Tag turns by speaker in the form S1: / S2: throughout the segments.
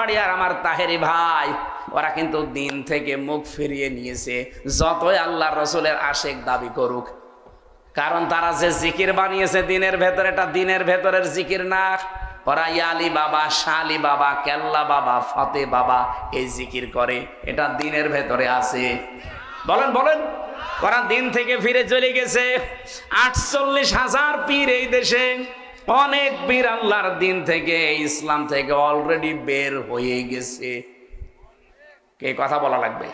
S1: বাড়ি আর আমার তাহেরি ভাই, ওরা কিন্তু দিন থেকে মুখ ফিরিয়ে নিয়েছে, যতই আল্লাহ রসুলের আশেক দাবি করুক। কারণ তারা যে জিকির বানিয়েছে দিনের ভেতরে, এটা দিনের ভেতরের জিকির না। ওরা ইয়ালি বাবা, শালি বাবা, কেল্লা বাবা, ফতে বাবা, এই জিকির করে, এটা দিনের ভেতরে আছে। বলেন বলেন, ওরা দিন থেকে ফিরে চলে গেছে। আটচল্লিশ হাজার পীর এই দেশে। অনেক পীর আল্লাহর দিন থেকে, ইসলাম থেকে অলরেডি বের হয়ে গেছে। কে কথা বলা লাগবে?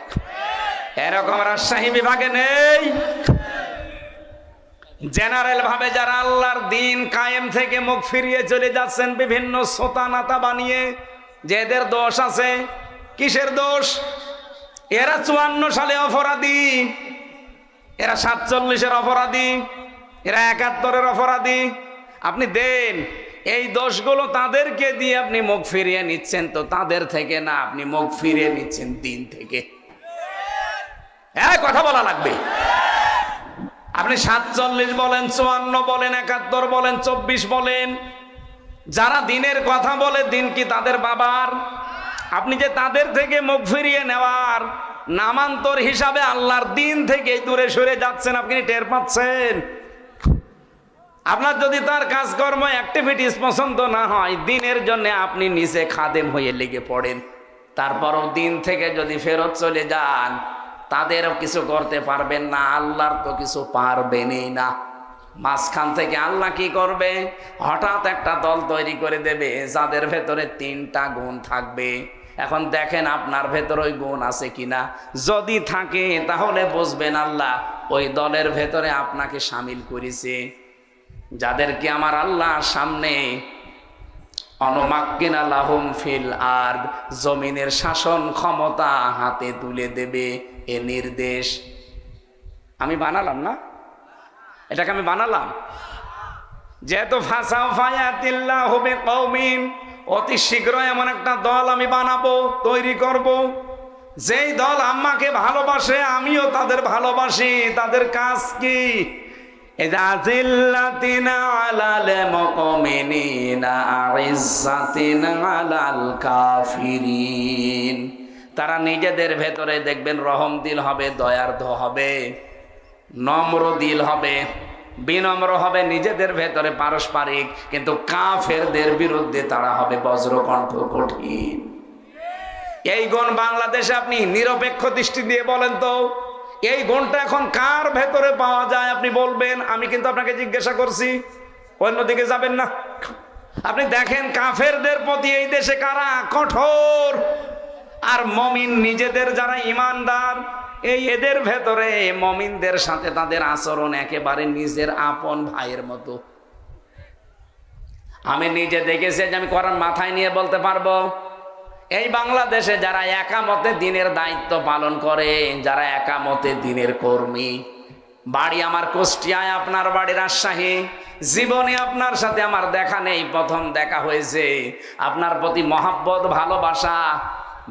S1: এরকম রাজশাহী বিভাগে নেই। জেনারেল ভাবে যারা আল্লাহর দিন কায়েম থেকে মুখ ফিরিয়ে চলে যাচ্ছেন, বিভিন্ন সোতা নাতা বানিয়ে, যেদের দোষ আছে, কিসের দোষ? এরা চুয়ান্ন সালে অপরাধী। এরা সাতচল্লিশের অপরাধী। এরা একাত্তরের অপরাধী। আপনি দেন, এই দোষগুলো তাদেরকে দিয়ে আপনি মুখ ফিরিয়ে নিচ্ছেন তো তাদের থেকে না, আপনি মুখ ফিরিয়ে নিচ্ছেন দিন থেকে। হ্যাঁ কথা বলা লাগবে। আপনি সাতচল্লিশ বলেন, চুয়ান্ন বলেন, একাত্তর বলেন, চব্বিশ বলেন, যারা দিনের কথা বলে দিন কি তাদের বাবার? আপনি যে তাদের থেকে মুখ ফিরিয়ে নেওয়ার নামান্তর হিসাবে আল্লাহর দিন থেকে দূরে সরে যাচ্ছেন, আপনি টের পাচ্ছেন? আপনার যদি তার কাজকর্ম অ্যাক্টিভিটিস পছন্দ না হয়, দিনের জন্য আপনি নিচে খাদেম হয়ে লেগে পড়েন। তারপরও দিন থেকে যদি ফেরত চলে যান, তাদেরও কিছু করতে পারবেন না, আল্লাহর তো কিছু পারবেনই না। মাঝখান থেকে আল্লাহ কি করবে? হঠাৎ একটা দল তৈরি করে দেবে, যাদের ভেতরে তিনটা গুণ থাকবে। এখন দেখেন আপনার ভেতর ওই গুণ আছে কিনা। যদি থাকে, তাহলে বুঝবেন আল্লাহ, ওই দলের ভেতরে আপনাকে সামিল করেছে। যাদেরকে আমার আল্লাহর সামনে অনুমাক্কিনা ফিল আর জমিনের শাসন ক্ষমতা হাতে তুলে দেবে এ নির্দেশ। আমি বানালাম না? এটাকে আমি বানালাম? যেহেতু ফাঁসাও ফায়াতিল্লাহ হবে কৌমিন অতি শীঘ্র এমন একটা দল আমি বানাবো, তৈরি করব। যেই দল আম্মাকে ভালোবাসে, আমিও তাদের ভালোবাসি। তাদের কাজ কি? তারা নিজেদের ভেতরে দেখবেন রহম দিল হবে, দয়ার্ধ হবে, নম্র দিল হবে, বিনম্র হবে, নিজেদের ভেতরে পারস্পরিক, কিন্তু কাফেরদের বিরুদ্ধে তারা হবে বজ্রকণ্ঠ কঠিন। এই গুণ বাংলাদেশে আপনি নিরপেক্ষ দৃষ্টি দিয়ে বলেন তো এই গুণটা এখন কার ভেতরে পাওয়া যায় আপনি বলবেন? আমি কিন্তু আপনাকে জিজ্ঞাসা করছি। অন্যদিকে যাবেন না। আপনি দেখেন কাফেরদের প্রতি এই দেশে কারা কঠোর। আর মমিন নিজেদের যারা ইমানদার, এই এদের ভেতরে মমিনদের সাথে তাদের আচরণ একেবারে নিজের আপন ভাইয়ের মতো। আমি নিজে দেখেছি যে আমি করার মাথায় নিয়ে বলতে পারব এই বাংলাদেশে যারা একামতে দিনের দায়িত্ব পালন করে, যারা একামতে দিনের কর্মী, বাড়ি আমার কুষ্টিয়ায় আপনার বাড়ি রাজশাহী, জীবনে আপনার সাথে আমার দেখা নেই, প্রথম দেখা হয়েছে। আপনার প্রতি মহাব্বত, ভালোবাসা,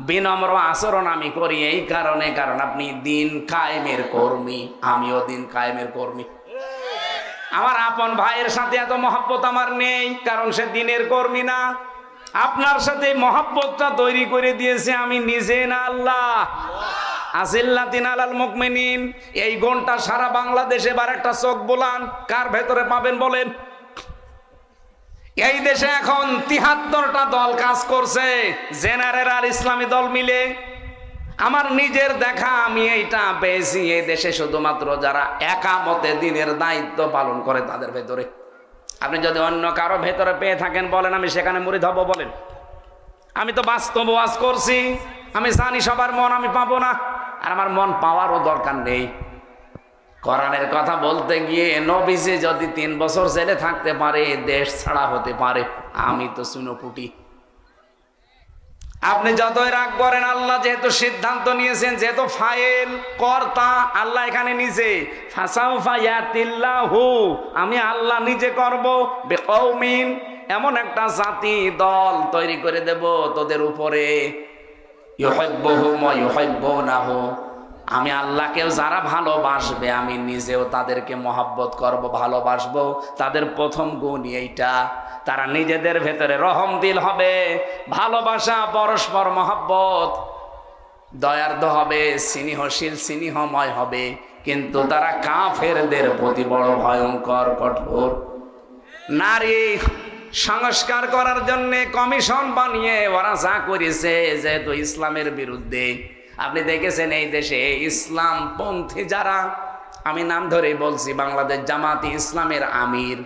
S1: বিনম্র আচরণ আমি করি এই কারণে, কারণ আপনি দিন কায়েমের কর্মী, আমিও দিন কায়েমের কর্মী। আমার আপন ভাইয়ের সাথে এত মহাব্বত আমার নেই, কারণ সে দিনের কর্মী না। আপনার সাথে মহাব্বতটা তৈরি করে দিয়েছে আমি নিজে না আল্লাহ। আসিল্লাতিন আলাল মুকমিনিন, এই গুণটা সারা বাংলাদেশে বার একটা চোখ বোলান। কার ভেতরে পাবেন বলেন? এই দেশে এখন তিহাত্তরটা দল কাজ করছে, জেনারেল আর ইসলামী দল মিলে। আমার নিজের দেখা আমি এইটা পেয়েছি এই দেশে শুধুমাত্র যারা একামতে দিনের দায়িত্ব পালন করে তাদের ভেতরে। আপনি যদি অন্য কারও ভেতরে পেয়ে থাকেন, বলেন, আমি সেখানে মুড়ি ধব বলেন। আমি তো বাস্তব ওয়াজ করছি। আমি জানি সবার মন, আমি পাবো না। আর আমার মন পাওয়ারও দরকার নেই। কোরআনের কথা বলতে গিয়ে নবীজি যদি তিন বছর জেলে থাকতে পারে, দেশ ছাড়া হতে পারে। আমি তো সুনোপুটি আপনি যতই রাগ করেন, আল্লাহ যেহেতু সিদ্ধান্ত নিয়েছেন, যেহেতু ফাইল কর্তা, আল্লাহ এখানে নিজে ফায়াতিল্লাহু আমি আল্লাহ নিজে করব, বেকৌমিন, এমন একটা জাতি, দল তৈরি করে দেব তোদের উপরে। ইউহিব্বুহুম ওয়া ইউহিব্বুনাহু। আমি আল্লাহকেও যারা ভালোবাসবে, আমি নিজেও তাদেরকে মহাব্বত করব, ভালোবাসবো। তাদের প্রথম গুণ এইটা, তারা নিজেদের ভেতরে রহম দিল হবে, ভালোবাসা, পরস্পর মহাব্বত। দয়ার্ধ হবে, স্নেহশীল, স্নেহময় হবে, কিন্তু তারা কাফেরদের প্রতি বড় ভয়ঙ্কর, কঠোর। নারী সংস্কার করার জন্য কমিশন বানিয়ে ওরা যা করেছে, যেহেতু ইসলামের বিরুদ্ধে আপনি দেখেছেন এই দেশে ইসলাম পন্থী যারা? আমি নাম ধরে বলছি, বাংলাদেশ জামাতি ইসলামের আমির।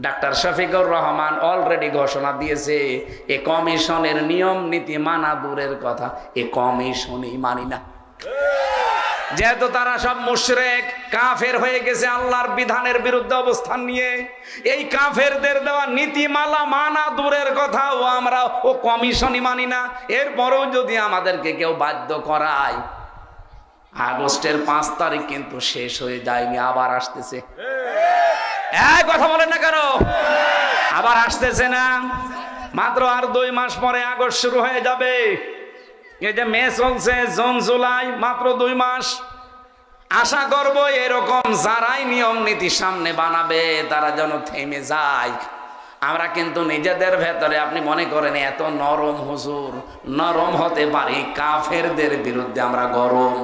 S1: ডাক্তার শফিকুর রহমান অলরেডি ঘোষণা দিয়েছে, এ কমিশনের নিয়ম নীতি মানা দূরের কথা। এ কমিশনই মানি না। যেহেতু তারা সব মুশরেক, কাফের হয়ে গেছে আল্লাহর বিধানের বিরুদ্ধে অবস্থান নিয়ে। এই কাফেরদের দেওয়া নীতিমালা মানা দূরের কথা, ও আমরা ও কমিশনই মানি না। এরপরেও যদি আমাদেরকে কেউ বাধ্য করায়, আগস্টের পাঁচ তারিখ কিন্তু শেষ হয়ে যায়নি, আবার আসতেছে। এই কথা বলেন না কেন? আবার আসতেছে না। মাত্র আর দুই মাস পরে আগস্ট শুরু হয়ে যাবে। এই যে মে চলছে, জুন, জুলাই, মাত্র দুই মাস। আশা করব এরকম যারাই নিয়ম নীতি সামনে বানাবে, তারা যেন থেমে যায়। আমরা কিন্তু নিজেদের ভেতরে, আপনি মনে করেন, এত নরম হুজুর, নরম হতে পারি, কাফেরদের বিরুদ্ধে আমরা গরম।